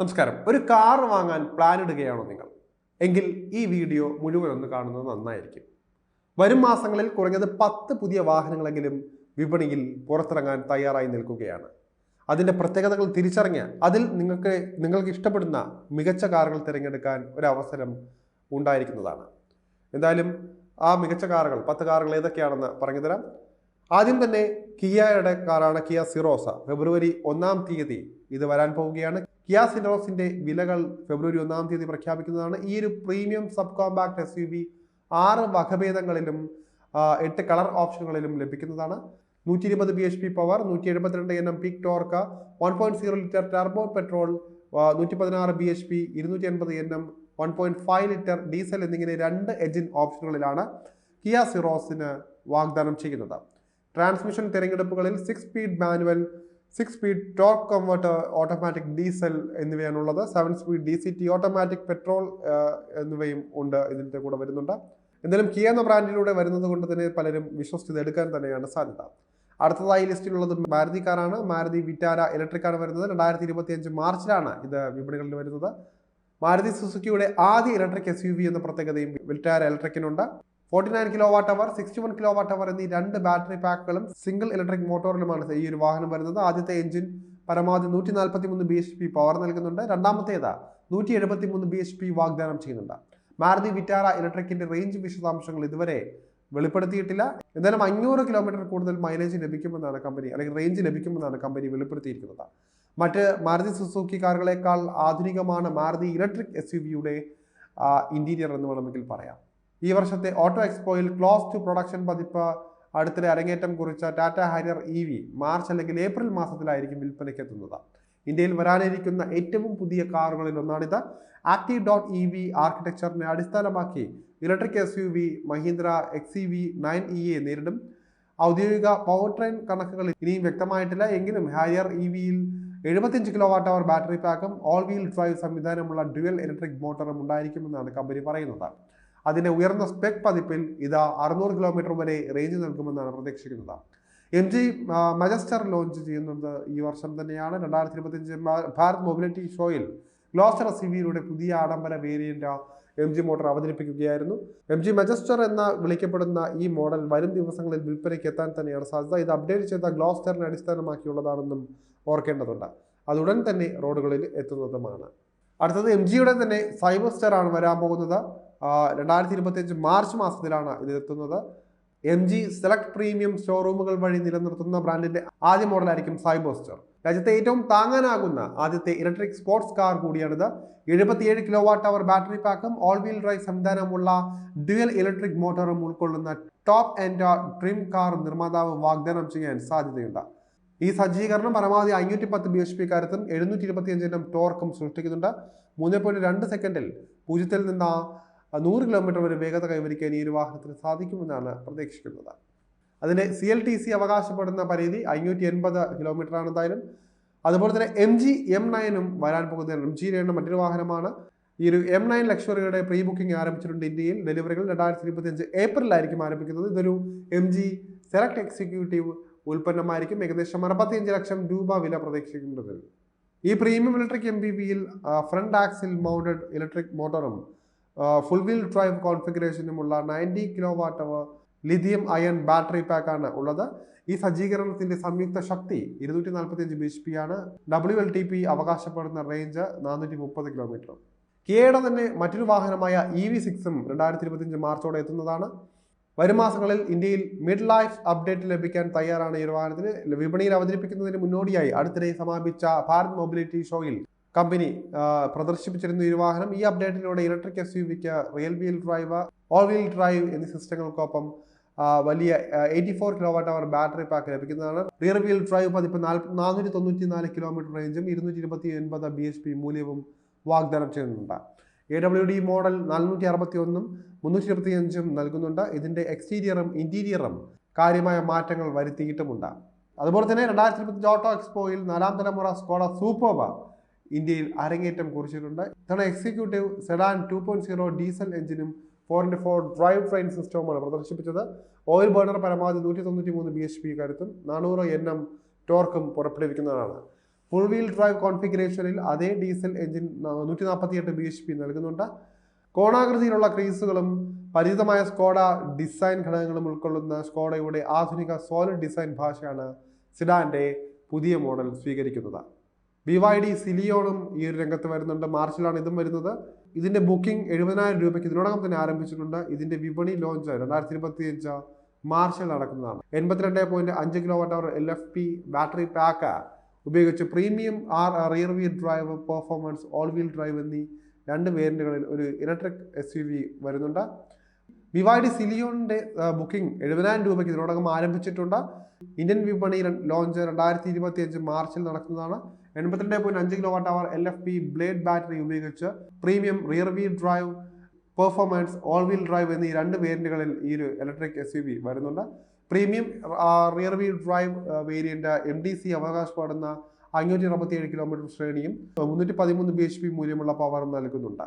നമസ്കാരം. ഒരു കാർ വാങ്ങാൻ പ്ലാൻ ഇടുകയാണോ നിങ്ങൾ? എങ്കിൽ ഈ വീഡിയോ മുഴുവൻ ഒന്ന് കാണുന്നത് നന്നായിരിക്കും. വരും മാസങ്ങളിൽ കുറഞ്ഞത് പത്ത് പുതിയ വാഹനങ്ങളെങ്കിലും വിപണിയിൽ പുറത്തിറങ്ങാൻ തയ്യാറായി നിൽക്കുകയാണ്. അതിന്റെ പ്രത്യേകതകൾ തിരിച്ചറിഞ്ഞ് അതിൽ നിങ്ങൾക്ക് നിങ്ങൾക്ക് ഇഷ്ടപ്പെടുന്ന മികച്ച കാറുകൾ തിരഞ്ഞെടുക്കാൻ ഒരു അവസരം ഉണ്ടായിരിക്കുന്നതാണ്. എന്തായാലും ആ മികച്ച കാറുകൾ പത്ത് കാറുകൾ ഏതൊക്കെയാണെന്ന് പറഞ്ഞു തരാം ആദ്യം തന്നെ കിയയുടെ കാറാണ് കിയ സിറോസ. ഫെബ്രുവരി ഒന്നാം തീയതി ഇത് വരാൻ പോവുകയാണ്. കിയ സിറോസിന്റെ വിലകൾ ഫെബ്രുവരി ഒന്നാം തീയതി പ്രഖ്യാപിക്കുന്നതാണ്. ഈ ഒരു premium sub compact S U V ആറ് വകഭേദങ്ങളിലും എട്ട് കളർ ഓപ്ഷനുകളിലും ലഭിക്കുന്നതാണ്. നൂറ്റി ഇരുപത് ബി എച്ച് പി പവർ നൂറ്റി എഴുപത്തിരണ്ട് N M peak torque one point zero litre turbo petrol നൂറ്റി പതിനാറ് ബി എച്ച് പി ഇരുന്നൂറ്റി എൺപത് N M one point five litre diesel എന്നിങ്ങനെ രണ്ട് എഞ്ചിൻ ഓപ്ഷനുകളിലാണ് കിയ സിറോസിന് വാഗ്ദാനം ചെയ്യുന്നത്. Transmission തിരഞ്ഞെടുപ്പുകളിൽ six speed manual six speed torque converter automatic diesel എന്നിവയാണുള്ളത്. Seven speed D C T automatic petrol എന്നിവയും ഉണ്ട്. ഇതിന്റെ കൂടെ വരുന്നുണ്ട്. എന്തായാലും കിയ എന്ന ബ്രാൻഡിലൂടെ വരുന്നത് കൊണ്ട് തന്നെ പലരും വിശ്വസിച്ചത് എടുക്കാൻ തന്നെയാണ് സാധ്യത. അടുത്തതായി ലിസ്റ്റിലുള്ളത് മാരുതി കാറാണ് മാരുതി വിറ്റാര ഇലക്ട്രിക് ആണ് വരുന്നത്. രണ്ടായിരത്തി ഇരുപത്തി അഞ്ച് മാർച്ചിലാണ് ഇത് വിപണികളിൽ വരുന്നത്. മാരുതി സുസുക്കിയുടെ ആദ്യ ഇലക്ട്രിക് എസ് യു വി എന്ന പ്രത്യേകതയും Vitara ഇലക്ട്രിക്കിനുണ്ട് forty nine kilo watt hour sixty one kilo watt hour എന്നീ രണ്ട് ബാറ്ററി പാക്കുകളും സിംഗിൾ ഇലക്ട്രിക് മോട്ടോറിലുമാണ് ഈ ഒരു വാഹനം വരുന്നത്. ആദ്യത്തെ എഞ്ചിൻ പരമാവധി നൂറ്റി നാൽപ്പത്തി മൂന്ന് ബി എച്ച് പി പവർ നൽകുന്നുണ്ട്. രണ്ടാമത്തേത് നൂറ്റി എഴുപത്തി മൂന്ന് ബി എച്ച് പി വാഗ്ദാനം ചെയ്യുന്നുണ്ട്. മാരുതി വിറ്റാര ഇലക്ട്രിക്കിന്റെ റേഞ്ച് വിശദാംശങ്ങൾ ഇതുവരെ വെളിപ്പെടുത്തിയിട്ടില്ല. എന്തായാലും അഞ്ഞൂറ് കിലോമീറ്റർ കൂടുതൽ മൈലേജ് ലഭിക്കുമെന്നാണ് കമ്പനി അല്ലെങ്കിൽ റേഞ്ച് ലഭിക്കുമെന്നാണ് കമ്പനി വെളിപ്പെടുത്തിയിരിക്കുന്നത്. മറ്റ് മാരുതി സുസുക്കി കാറുകളേക്കാൾ ആധുനികമാണ് മാരുതി ഇലക്ട്രിക് എസ് യു വിയുടെ ഇന്റീരിയർ എന്ന് വേണമെങ്കിൽ പറയാം. ഈ വർഷത്തെ ഓട്ടോ എക്സ്പോയിൽ ക്ലോസ് ടു പ്രൊഡക്ഷൻ പതിപ്പ് അടുത്തിടെ അരങ്ങേറ്റം കുറിച്ച Tata Harrier E V March അല്ലെങ്കിൽ ഏപ്രിൽ മാസത്തിലായിരിക്കും വിൽപ്പനയ്ക്ക് എത്തുന്നത് ഇന്ത്യയിൽ വരാനിരിക്കുന്ന ഏറ്റവും പുതിയ കാറുകളിൽ ഒന്നാണിത്. ആക്റ്റീവ് ഡോട്ട് ഇ വി ആർക്കിടെക്ചറിനെ അടിസ്ഥാനമാക്കി electric S U V Mahindra X E V nine E A നേരിടും. ഔദ്യോഗിക പവർ ട്രെയിൻ കണക്കുകൾ ഇനിയും വ്യക്തമായിട്ടില്ല. എങ്കിലും ഹാരിയർ ഇ വിയിൽ എഴുപത്തിയഞ്ച് കിലോ വാട്ട് അവർ ബാറ്ററി പാക്കും ഓൾ വീൽ ഡ്രൈവ് സംവിധാനമുള്ള ഡ്യുവൽ ഇലക്ട്രിക് മോട്ടറും ഉണ്ടായിരിക്കുമെന്നാണ് കമ്പനി പറയുന്നത്. അതിന്റെ ഉയർന്ന സ്പെക് പതിപ്പിൽ ഇത് അറുന്നൂറ് കിലോമീറ്റർ വരെ റേഞ്ച് നൽകുമെന്നാണ് പ്രതീക്ഷിക്കുന്നത്. എം ജി മജസ്റ്റർ ലോഞ്ച് ചെയ്യുന്നത് ഈ വർഷം തന്നെയാണ്. രണ്ടായിരത്തി ഇരുപത്തിയഞ്ച് ഭാരത് മൊബിലിറ്റി ഷോയിൽ ഗ്ലോസ്റ്റർ സി വിയിലൂടെ പുതിയ ആഡംബര വേരിയന്റ് എം ജി മോട്ടോർ അവതരിപ്പിക്കുകയായിരുന്നു. എം ജി മജസ്റ്റർ എന്ന വിളിക്കപ്പെടുന്ന ഈ മോഡൽ വരും ദിവസങ്ങളിൽ വിൽപ്പനയ്ക്ക് എത്താൻ തന്നെയാണ് സാധ്യത. ഇത് അപ്ഡേറ്റ് ചെയ്ത ഗ്ലോസ്റ്ററിനെ അടിസ്ഥാനമാക്കിയുള്ളതാണെന്നും ഓർക്കേണ്ടതുണ്ട്. അതുടൻ തന്നെ റോഡുകളിൽ എത്തുന്നതുമാണ്. അടുത്തത് എം ജിയുടെ തന്നെ സൈബർ സ്റ്റാർ ആണ് വരാൻ പോകുന്നത്. രണ്ടായിരത്തി ഇരുപത്തിയഞ്ച് മാർച്ച് മാസത്തിലാണ് ഇത് എത്തുന്നത് എം ജി സെലക്ട് പ്രീമിയം ഷോറൂമുകൾ വഴി നിലനിർത്തുന്ന ബ്രാൻഡിന്റെ ആദ്യ മോഡലായിരിക്കും സൈബോസ്റ്റർ രാജ്യത്തെ ഏറ്റവും താങ്ങാനാകുന്ന ആദ്യത്തെ ഇലക്ട്രിക് സ്പോർട്സ് കാർ കൂടിയാണിത്. എഴുപത്തിയേഴ് കിലോ വാട്ട് അവർ ബാറ്ററി പാക്കും ഓൾ വീൽ ഡ്രൈവ് സംവിധാനമുള്ള ഡ്യുവൽ ഇലക്ട്രിക് മോട്ടോറും ഉൾക്കൊള്ളുന്ന ടോപ്പ് ആൻഡ് ഡ്രീം കാർ നിർമ്മാതാവ് വാഗ്ദാനം ചെയ്യാൻ സാധ്യതയുണ്ട്. ഈ സജ്ജീകരണം പരമാവധി അഞ്ഞൂറ്റി പത്ത് ബി എച്ച് പി കരുത്തും എഴുന്നൂറ്റി ഇരുപത്തിയഞ്ചിനും ടോർക്കും സൃഷ്ടിക്കുന്നുണ്ട്. മൂന്ന് പോയിന്റ് രണ്ട് സെക്കൻഡിൽ പൂജ്യത്തിൽ നിന്ന് നൂറ് കിലോമീറ്റർ വരെ വേഗത കൈവരിക്കാൻ ഈ ഒരു വാഹനത്തിന് സാധിക്കുമെന്നാണ് പ്രതീക്ഷിക്കുന്നത്. അതിന്റെ സി എൽ ടി സി അവകാശപ്പെടുന്ന പരിധി അഞ്ഞൂറ്റി എൺപത് കിലോമീറ്റർ ആണ് എന്തായാലും. അതുപോലെ തന്നെ എം ജി എം നയനും വരാൻ പോകുന്ന എം ജി ജിയുടെ മറ്റൊരു വാഹനമാണ്. ഈ ഒരു എം നയൻ ലക്ഷറിയുടെ പ്രീ ബുക്കിംഗ് ആരംഭിച്ചിട്ടുണ്ട് ഇന്ത്യയിൽ. ഡെലിവറികൾ രണ്ടായിരത്തി ഇരുപത്തിയഞ്ച് ഏപ്രിലായിരിക്കും ആരംഭിക്കുന്നത്. ഇതൊരു എം ജി സെലക്ട് എക്സിക്യൂട്ടീവ് ഉൽപ്പന്നമായിരിക്കും. ഏകദേശം അറുപത്തിയഞ്ച് ലക്ഷം രൂപ വില പ്രതീക്ഷിക്കുന്നത് ഈ പ്രീമിയം ഇലക്ട്രിക് എം ബി വിയിൽ ഫ്രണ്ട് ആക്സിൽ മൗണ്ടഡ് ഇലക്ട്രിക് മോട്ടറും full wheel drive കോൺഫിഗറേഷനുമുള്ള ninety kilo watt hour lithium ion battery പാക്കാണ് ഉള്ളത്. ഈ സജ്ജീകരണത്തിന്റെ സംയുക്ത ശക്തി ഇരുന്നൂറ്റി നാൽപ്പത്തി അഞ്ച് ബി എച്ച് പി ആണ്. ഡബ്ല്യു എൽ ടി പി അവകാശപ്പെടുന്ന റേഞ്ച് നാനൂറ്റി മുപ്പത് കിലോമീറ്റർ കിയയുടെ തന്നെ മറ്റൊരു വാഹനമായ ഇ വി സിക്സും രണ്ടായിരത്തി ഇരുപത്തിയഞ്ച് മാർച്ചോടെ എത്തുന്നതാണ്. വരും മാസങ്ങളിൽ ഇന്ത്യയിൽ മിഡ് ലൈഫ് അപ്ഡേറ്റ് ലഭിക്കാൻ തയ്യാറാണ് ഈ വാഹനത്തിന്. വിപണിയിൽ അവതരിപ്പിക്കുന്നതിന് മുന്നോടിയായി അടുത്തിടെ സമാപിച്ച ഭാരത് മൊബിലിറ്റി ഷോയിൽ കമ്പനി പ്രദർശിപ്പിച്ചിരുന്ന ഈ വാഹനം ഈ അപ്ഡേറ്റിലൂടെ ഇലക്ട്രിക് എസ് യു വിക്ക് rear wheel drive all wheel drive എന്നീ സിസ്റ്റങ്ങൾക്കൊപ്പം വലിയ eighty four kilo hour battery pack ലഭിക്കുന്നതാണ്. റിയർ വീൽ ഡ്രൈവ് പതിപ്പ് നാനൂറ്റി തൊണ്ണൂറ്റി നാല് കിലോമീറ്റർ റേഞ്ചും ഇരുന്നൂറ്റി ഇരുപത്തി ഒൻപത് ബി എച്ച് പി മൂല്യവും വാഗ്ദാനം ചെയ്യുന്നുണ്ട്. എ ഡബ്ല്യു ഡി മോഡൽ നാനൂറ്റി അറുപത്തി ഒന്നും മുന്നൂറ്റി ഇരുപത്തി അഞ്ചും നൽകുന്നുണ്ട്. ഇതിന്റെ എക്സ്റ്റീരിയറും ഇന്റീരിയറും കാര്യമായ മാറ്റങ്ങൾ വരുത്തിയിട്ടുമുണ്ട്. അതുപോലെ തന്നെ രണ്ടായിരത്തി ഇരുപത്തി ഓട്ടോ എക്സ്പോയിൽ നാലാം തലമുറ സ്കോഡ സൂപ്പർബ ഇന്ത്യയിൽ അരങ്ങേറ്റം കുറിച്ചിട്ടുണ്ട്. ഇതാണ് executive sedan two point zero diesel എഞ്ചിനും four into four drive train സിസ്റ്റവുമാണ് പ്രദർശിപ്പിച്ചത്. ഓയിൽ ബേണർ പരമാവധി നൂറ്റി തൊണ്ണൂറ്റി മൂന്ന് ബി എച്ച് പി കരുത്തും നാനൂറ് എൻ എം ടോർക്കും പുറപ്പെടുവിക്കുന്നതാണ്. ഫുൾ വീൽ ഡ്രൈവ് കോൺഫിഗറേഷനിൽ അതേ ഡീസൽ എഞ്ചിൻ നൂറ്റി നാൽപ്പത്തിയെട്ട് ബി എച്ച് പി നൽകുന്നുണ്ട്. കോണാകൃതിയിലുള്ള ക്രീസുകളും പരിചിതമായ സ്കോഡ ഡിസൈൻ ഘടകങ്ങളും ഉൾക്കൊള്ളുന്ന സ്കോഡയുടെ ആധുനിക സോളിഡ് ഡിസൈൻ ഭാഷയാണ് സിഡാന്റെ പുതിയ മോഡൽ സ്വീകരിക്കുന്നത്. ബി വൈ ഡി സിലിയോണും ഈ ഒരു രംഗത്ത് വരുന്നുണ്ട്. മാർച്ചിലാണ് ഇതും വരുന്നത്. ഇതിന്റെ ബുക്കിംഗ് എഴുപതിനായിരം രൂപയ്ക്ക് ഇതിനോടകം തന്നെ ആരംഭിച്ചിട്ടുണ്ട്. ഇതിന്റെ വിപണി ലോഞ്ച് രണ്ടായിരത്തി ഇരുപത്തി അഞ്ച് മാർച്ചിൽ നടക്കുന്നതാണ്. എൺപത്തിരണ്ട് പോയിന്റ് അഞ്ച് kilo watt hour L F P battery pack ഉപയോഗിച്ച് premium R rear wheel drive performance all wheel drive എന്നീ രണ്ട് വേരിയന്റുകളിൽ ഒരു ഇലക്ട്രിക് എസ് യു വി വരുന്നുണ്ട്. വിവാഡി സിലിയോണിന്റെ ബുക്കിംഗ് എഴുപതിനായിരം രൂപയ്ക്ക് ഇതിനോടകം ആരംഭിച്ചിട്ടുണ്ട്. ഇന്ത്യൻ വിപണിയിൽ ലോഞ്ച് രണ്ടായിരത്തി ഇരുപത്തി അഞ്ച് മാർച്ചിൽ നടക്കുന്നതാണ്. എൺപത്തിരണ്ട് പോയിന്റ് അഞ്ച് kilo watt hour L F P blade battery ഉപയോഗിച്ച് premium rear wheel drive performance all wheel drive എന്നീ രണ്ട് വേരിയന്റുകളിൽ ഈ ഒരു ഇലക്ട്രിക് എസ് യു വി വരുന്നുണ്ട്. Premium rear wheel drive variant M D C അവകാശപ്പെടുന്ന അഞ്ഞൂറ്റി അറുപത്തി ഏഴ് കിലോമീറ്റർ ശ്രേണിയും മുന്നൂറ്റി പതിമൂന്ന് ബി എച്ച് പി മൂല്യമുള്ള പവർ നൽകുന്നുണ്ട്.